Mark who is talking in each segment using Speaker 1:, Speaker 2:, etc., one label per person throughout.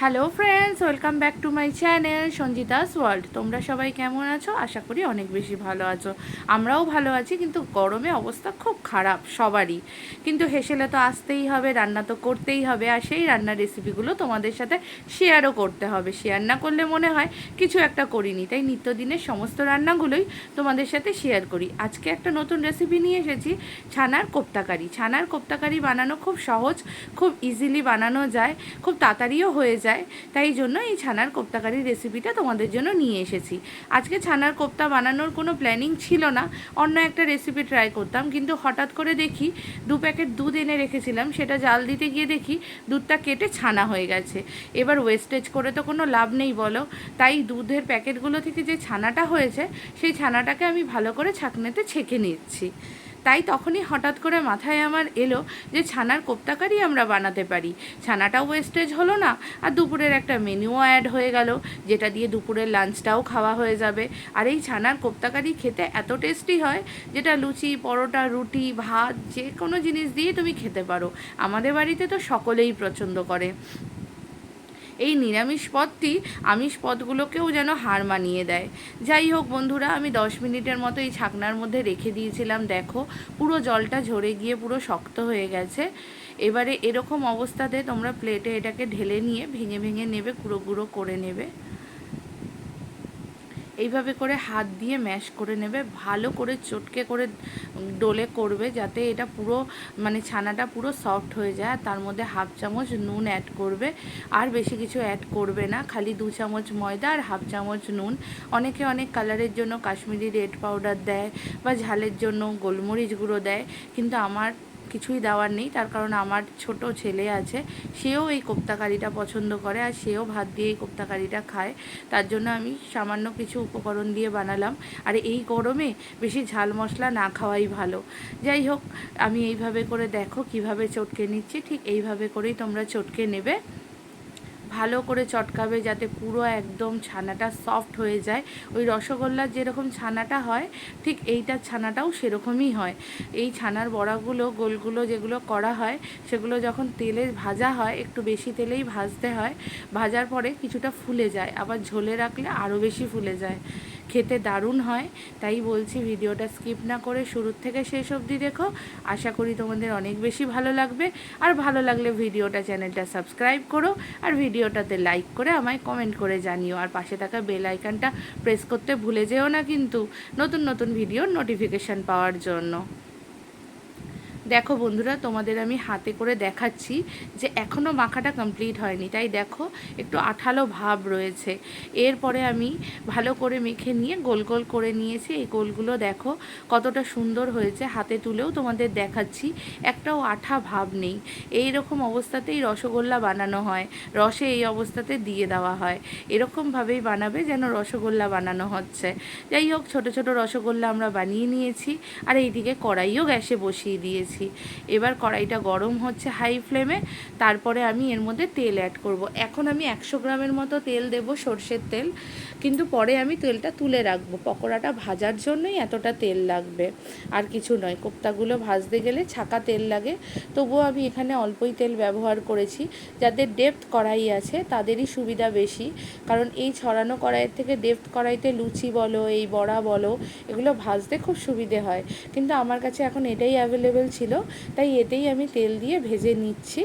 Speaker 1: Hello friends, welcome back to my channel Sanjita's world. তোমরা সবাই কেমন আছো? আশা করি অনেক বেশি ভালো আছো। আমরাও ভালো আছি, কিন্তু গরমে অবস্থা খুব খারাপ সবারই। কিন্তু হেসেলে তো আসতেই হবে, রান্না তো করতেই হবে, আর সেই রান্নার রেসিপিগুলো তোমাদের সাথে শেয়ারও করতে হবে। শেয়ার না করলে মনে হয় কিছু একটা করিনি। তাই নিত্যদিনের সমস্ত রান্নাগুলোই তোমাদের সাথে শেয়ার করি। আজকে একটা নতুন রেসিপি নিয়ে এসেছি, ছানার কোপ্তাকারি। ছানার কোপ্তাকারি বানানো খুব সহজ, খুব ইজিলি বানানো যায়, খুব তাড়াতাড়িও হয়ে যায় তাই জন্য এই ছানার কোপ্তাকারির রেসিপিটা তোমাদের জন্য নিয়ে এসেছি। আজকে ছানার কোপ্তা বানানোর কোনো প্ল্যানিং ছিল না। অন্য একটা রেসিপি ট্রাই করতাম। কিন্তু হঠাৎ করে দেখি দু প্যাকেট দুধ এনে রেখেছিলাম। সেটা জাল দিতে গিয়ে দেখি দুধটা কেটে ছানা হয়ে গেছে। এবার ওয়েস্টেজ করে তো কোনো লাভ নেই বলো। তাই দুধের প্যাকেটগুলো থেকে যে ছানাটা হয়েছে, সেই ছানাটাকে আমি ভালো করে ছাঁকনিতে ছেঁকে নিচ্ছি। তাই তখনই হঠাৎ করে মাথায় আমার এলো যে ছানার কোপ্তাকারি আমরা বানাতে পারি। ছানাটাও ওয়েস্টেজ হলো না, আর দুপুরের একটা মেনুও অ্যাড হয়ে গেল, যেটা দিয়ে দুপুরের লাঞ্চটাও খাওয়া হয়ে যাবে। আর এই ছানার কোপ্তাকারি খেতে এত টেস্টি হয় যেটা লুচি, পরোটা, রুটি, ভাত যে কোনো জিনিস দিয়ে তুমি খেতে পারো। আমাদের বাড়িতে তো সকলেই পছন্দ করে। এই নিরামিষ পদটি আমিষ পদগুলোকেও যেন হার মানিয়ে দেয়। যাই হোক বন্ধুরা, আমি দশ মিনিটের মতো এই ছাকনার মধ্যে রেখে দিয়েছিলাম। দেখো, পুরো জলটা ঝরে গিয়ে পুরো শক্ত হয়ে গেছে। এবারে এরকম অবস্থাতে তোমরা প্লেটে এটাকে ঢেলে নিয়ে ভেঙে ভেঙে নেবে, গুঁড়ো গুঁড়ো করে নেবে। এইভাবে করে হাত দিয়ে ম্যাশ করে নেবে, ভালো করে চটকে করে ডোলে করবে যাতে এটা পুরো মানে ছানাটা পুরো সফট হয়ে যায় তার মধ্যে হাফ চামচ নুন অ্যাড করবে। আর বেশি কিছু অ্যাড করবে না, খালি দু চামচ ময়দা আর হাফ চামচ নুন। অনেকে অনেক কালারের জন্য কাশ্মীরি রেড পাউডার দেয় বা ঝালের জন্য গোলমরিচ গুঁড়ো দেয়, কিন্তু আমার কিছুই দেওয়ার নেই। তার কারণ আমার ছোট ছেলে আছে, সেও এই কোপ্তা কারিটা পছন্দ করে আর সেও ভাত দিয়ে এই কোপ্তা কারিটা খায়। তার জন্য আমি সামান্য কিছু উপকরণ দিয়ে বানালাম। আর এই গরমে বেশি ঝাল মশলা না খাওয়াই ভালো। যাই হোক, আমি এইভাবে করে দেখো কীভাবে চটকে নিচ্ছি। ঠিক এইভাবে করেই তোমরা চটকে নেবে। ভালো করে চটকাবে যাতে পুরো একদম ছানাটা সফট হয়ে যায়। ওই রসগোল্লার যেরকম ছানাটা হয়, ঠিক এইটার ছানাটাও সেরকমই হয়। এই ছানার বড়াগুলো, গোলগুলো যেগুলো করা হয়, সেগুলো যখন তেলে ভাজা হয়, একটু বেশি তেলেই ভাজতে হয়, ভাজার পরে কিছুটা ফুলে যায়। আবার ঝোলে রাখলে আরও বেশি ফুলে যায়। খেতে দারুণ হয়, তাই বলছি ভিডিওটা স্কিপ না করে শুরুর থেকে শেষ অবধি দেখো। আশা করি তোমাদের অনেক বেশি ভালো লাগবে। আর ভালো লাগলে ভিডিওটা চ্যানেলটা সাবস্ক্রাইব করো আর ভিডিওটাতে লাইক করে আমায় কমেন্ট করে জানিও। আর পাশে থাকা বেল আইকনটা প্রেস করতে ভুলে যেও না কিন্তু নতুন নতুন ভিডিওর নোটিফিকেশান পাওয়ার জন্য। দেখো বন্ধুরা, তোমাদের আমি হাতে করে দেখাচ্ছি যে এখনও মাখাটা কমপ্লিট হয়নি। তাই দেখো, একটু আঠালো ভাব রয়েছে। এরপরে আমি ভালো করে মেখে নিয়ে গোল গোল করে নিয়েছি। এই গোলগুলো দেখো, কতটা সুন্দর হয়েছে। হাতে তুলেও তোমাদের দেখাচ্ছি, একটাও আঠা ভাব নেই। এই রকম অবস্থাতেই রসগোল্লা বানানো হয়। রসে এই অবস্থাতে দিয়ে দেওয়া হয়। এরকমভাবেই বানাবে যেন রসগোল্লা বানানো হচ্ছে। যাই হোক, ছোট ছোট রসগোল্লা আমরা বানিয়ে নিয়েছি। আর এইদিকে কড়াইও গ্যাসে বসিয়ে দিয়েছি। দিয়েছি। এবার কড়াইটা গরম হচ্ছে হাই ফ্লেমে তারপরে আমি এর মধ্যে তেল অ্যাড করব। এখন আমি একশো গ্রামের মতো তেল দেব সর্ষের তেল, কিন্তু পরে আমি তেলটা তুলে রাখব। পকোড়াটা ভাজার জন্যই এতটা তেল লাগবে, আর কিছু নয়। কোপ্তাগুলো ভাজতে গেলে ছাকা তেল লাগে। তবুও আমি এখানে অল্পই তেল ব্যবহার করেছি। যাদের ডেপথ কড়াই আছে, তাদেরই সুবিধা বেশি। কারণ এই ছড়ানো কড়াইয়ের থেকে ডেপথ কড়াইতে লুচি বলো, এই বড়া বলো, এগুলো ভাজতে খুব সুবিধে হয়। কিন্তু আমার কাছে এখন এটাই অ্যাভেলেবেল ছিল তাই এতেই আমি তেল দিয়ে ভেজে নিচ্ছি।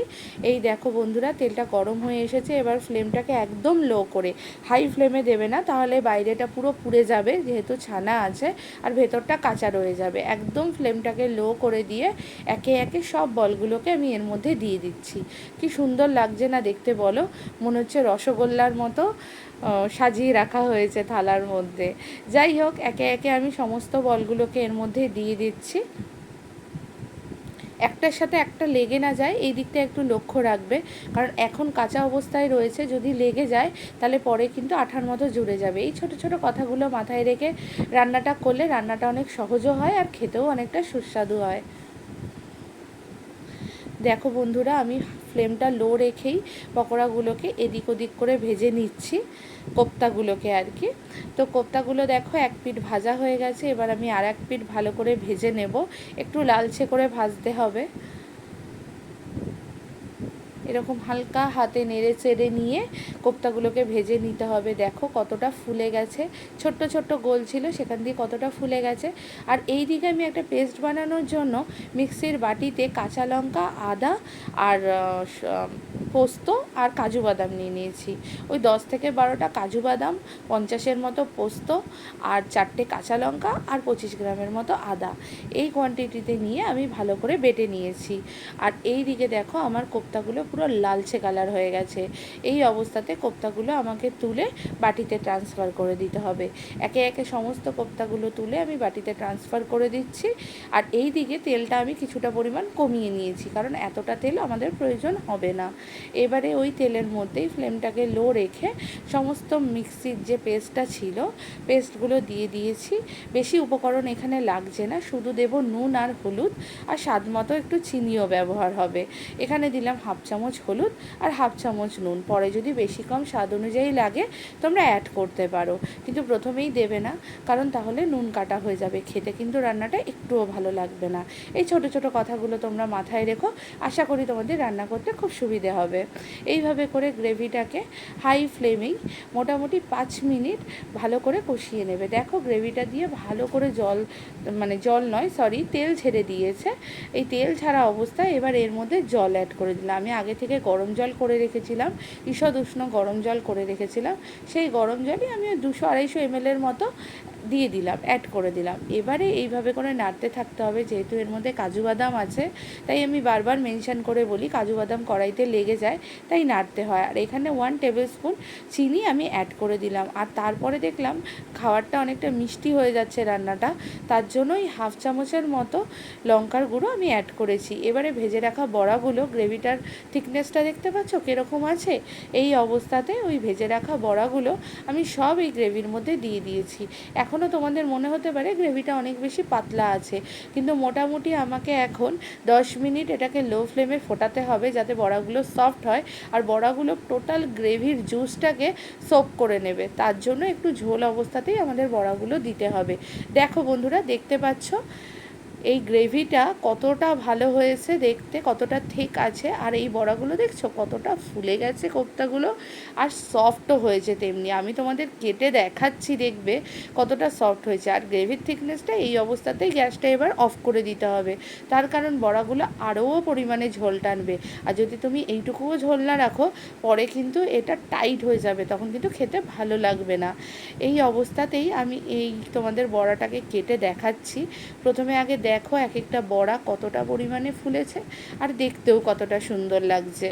Speaker 1: এই দেখো বন্ধুরা, তেলটা গরম হয়ে এসেছে, এবার ফ্লেমটাকে একদম লো করে। হাই ফ্লেমে দেবে না, তাহলে বাইরেটা পুরো পুড়ে যাবে, যেহেতু ছানা আছে, আর ভেতরটা কাঁচা রয়ে যাবে। একদম ফ্লেমটাকে লো করে দিয়ে একে একে সব বলগুলোকে আমি এর মধ্যে দিয়ে দিচ্ছি। কি সুন্দর লাগছে না দেখতে বলো? মনে হচ্ছে রসগোল্লার মতো সাজিয়ে রাখা হয়েছে থালার মধ্যে। যাই হোক, একে একে আমি সমস্ত বলগুলোকে এর মধ্যে দিয়ে দিচ্ছি। একটার সাথে একটা লেগে না যায়, এই দিকটা একটু লক্ষ্য রাখবে। কারণ এখন কাঁচা অবস্থায় রয়েছে, যদি লেগে যায়, তাহলে পরে কিন্তু আঠার মতো জুড়ে যাবে। এই ছোট ছোট কথাগুলো মাথায় রেখে রান্নাটা করলে রান্নাটা অনেক সহজও হয় আর খেতেও অনেকটা সুস্বাদু হয়। দেখো বন্ধুরা, আমি ফ্লেমটা লো রেখেই পকোড়াগুলোকে এদিক ওদিক করে ভেজে নিচ্ছি, কোপ্তাগুলোকে আর কি। তো কোপ্তাগুলো দেখো, এক পিট ভাজা হয়ে গেছে, এবার আমি আর এক পিট ভালো করে ভেজে নেব। একটু লালচে করে ভাজতে হবে। এরকম হালকা হাতে নেড়ে চেড়ে নিয়ে কোপ্তাগুলোকে ভেজে নিতে হবে। দেখো কতটা ফুলে গেছে। ছোট্ট ছোট্ট গোল ছিল, সেখান দিয়ে কতটা ফুলে গেছে। আর এই দিকে আমি একটা পেস্ট বানানোর জন্য মিক্সির বাটিতে কাঁচা লঙ্কা, আদা আর পোস্ত আর কাজু বাদাম নিয়ে নিয়েছি। ওই দশ থেকে বারোটা কাজু বাদাম, পঞ্চাশের মতো পোস্ত আর চারটে কাঁচা লঙ্কা আর পঁচিশ গ্রামের মতো আদা। এই কোয়ান্টিটিতে নিয়ে আমি ভালো করে বেটে নিয়েছি। আর এই দিকে দেখো আমার কোপ্তাগুলো পুরো লালচে কালার হয়ে গেছে। এই অবস্থাতে কোপ্তাগুলো আমাকে তুলে বাটিতে ট্রান্সফার করে দিতে হবে। একে একে সমস্ত কোপ্তাগুলো তুলে আমি বাটিতে ট্রান্সফার করে দিচ্ছি। আর এই দিকে তেলটা আমি কিছুটা পরিমাণ কমিয়ে নিয়েছি, কারণ এতটা তেল আমাদের প্রয়োজন হবে না। এবারে ওই তেলের মধ্যেই ফ্লেমটাকে লো রেখে সমস্ত মিক্সির যে পেস্টটা ছিল, পেস্টগুলো দিয়ে দিয়েছি। বেশি উপকরণ এখানে লাগছে না, শুধু দেব নুন আর হলুদ আর স্বাদ মতো একটু চিনিও ব্যবহার হবে। এখানে দিলাম হাফ চামচ হলুদ আর হাফ চামচ নুন। পরে যদি বেশি কম স্বাদ অনুযায়ী লাগে, তোমরা অ্যাড করতে পারো। কিন্তু প্রথমেই দেবে না, কারণ তাহলে নুন কাটা হয়ে যাবে। খেতে কিন্তু রান্নাটা একটুও ভালো লাগবে না। এই ছোট ছোট কথাগুলো তোমরা মাথায় রেখো। আশা করি তোমাদের রান্না করতে খুব সুবিধে হবে। এইভাবে করে গ্রেভিটাকে হাই ফ্লেমেই মোটামুটি পাঁচ মিনিট ভালো করে কষিয়ে নেবে। দেখো গ্রেভিটা দিয়ে ভালো করে জল মানে জল নয় সরি তেল ছেড়ে দিয়েছে। এই তেল ছাড়া অবস্থায় এবার এর মধ্যে জল অ্যাড করে দিলাম। আমি আগে থেকে গরম জল করে রেখেছিলাম ঈষদ উষ্ণ গরম জল করে রেখেছিলাম। সেই গরম জলই আমি দুশো আড়াইশো এমএলের মতো দিয়ে দিলাম অ্যাড করে দিলাম। এবারে এইভাবে করে নাড়তে থাকতে হবে, যেহেতু এর মধ্যে কাজু বাদাম আছে, তাই আমি বারবার মেনশান করে বলি কাজু বাদাম কড়াইতে লেগে যায়, তাই নাড়তে হয়। আর এখানে ওয়ান টেবিল স্পুন চিনি আমি অ্যাড করে দিলাম। আর তারপরে দেখলাম খাবারটা অনেকটা মিষ্টি হয়ে যাচ্ছে রান্নাটা, তার জন্যই হাফ চামচের মতো লঙ্কার গুঁড়ো আমি অ্যাড করেছি। এবারে ভেজে রাখা বড়াগুলো, গ্রেভিটার থিকনেসটা দেখতে পাচ্ছ কীরকম আছে? এই অবস্থাতে ওই ভেজে রাখা বড়াগুলো আমি সব এই গ্রেভির মধ্যে দিয়ে দিয়েছি। এখনও তোমাদের মনে হতে পারে গ্রেভিটা অনেক বেশি পাতলা আছে। কিন্তু মোটামুটি আমাকে এখন দশ মিনিট এটাকে লো ফ্লেমে ফোটাতে হবে যাতে বড়াগুলো সফট হয় আর বড়াগুলো টোটাল গ্রেভির জুসটাকে সোপ করে নেবে। তার জন্য একটু ঝোল অবস্থাতেই আমাদের বড়াগুলো দিতে হবে। দেখো বন্ধুরা, দেখতে পাচ্ছ? এই গ্রেভিটা কতটা ভালো হয়েছে দেখতে, কতটা ঠিক আছে, আর এই বড়াগুলো দেখছ কতটা ফুলে গেছে কোপ্তাগুলো, আর সফটও হয়েছে তেমনি। আমি তোমাদের কেটে দেখাচ্ছি দেখবে কতটা সফট হয়েছে। আর গ্রেভির থিকনেসটা এই অবস্থাতেই গ্যাসটা এবার অফ করে দিতে হবে। তার কারণ বড়াগুলো আরও পরিমাণে ঝোল টানবে। আর যদি তুমি এইটুকুও ঝোল না রাখো, পরে কিন্তু এটা টাইট হয়ে যাবে, তখন কিন্তু খেতে ভালো লাগবে না। এই অবস্থাতেই আমি এই তোমাদের বড়াটাকে কেটে দেখাচ্ছি। প্রথমে আগে দেখো এক একটা বড়া কতটা পরিমাণে ফুলেছে আর দেখতেও কতটা সুন্দর লাগছে।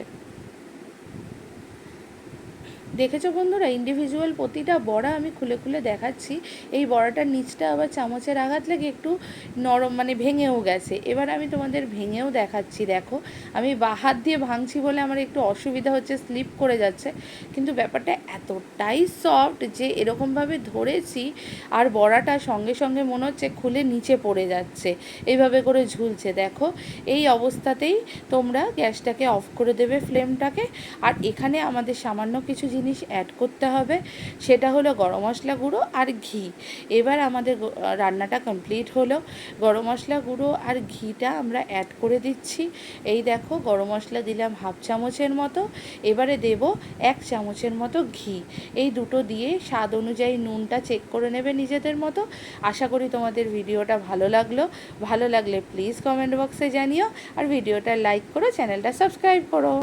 Speaker 1: দেখেছ বন্ধুরা? ইন্ডিভিজুয়াল প্রতিটা বড়া আমি খুলে খুলে দেখাচ্ছি। এই বড়াটার নিচটা আবার চামচের আঘাত লেগে একটু নরম মানে ভেঙেও গেছে। এবার আমি তোমাদের ভেঙেও দেখাচ্ছি, দেখো। আমি বা হাত দিয়ে ভাঙছি বলে আমার একটু অসুবিধা হচ্ছে স্লিপ করে যাচ্ছে। কিন্তু ব্যাপারটা এতটাই সফট যে এরকমভাবে ধরেছি, আর বড়াটা সঙ্গে সঙ্গে মনে হচ্ছে খুলে নিচে পড়ে যাচ্ছে। এইভাবে করে ঝুলছে, দেখো। এই অবস্থাতেই তোমরা গ্যাসটাকে অফ করে দেবে ফ্লেমটাকে আর এখানে আমাদের সামান্য কিছু জিনিস অ্যাড করতে হবে, সেটা হলো গরম মশলা গুঁড়ো আর ঘি। এবার আমাদের রান্নাটা কমপ্লিট হলো। গরম মশলা গুঁড়ো আর ঘিটা আমরা অ্যাড করে দিচ্ছি। এই দেখো, গরম মশলা দিলাম হাফ চামচের মতো। এবারে দেব এক চামচের মতো ঘি। এই দুটো দিয়ে স্বাদ অনুযায়ী নুনটা চেক করে নেবে নিজেদের মতো। আশা করি তোমাদের ভিডিওটা ভালো লাগল। ভালো লাগলে প্লিজ কমেন্ট বক্সে জানিও। আর ভিডিওটা লাইক করো চ্যানেলটা সাবস্ক্রাইব করো।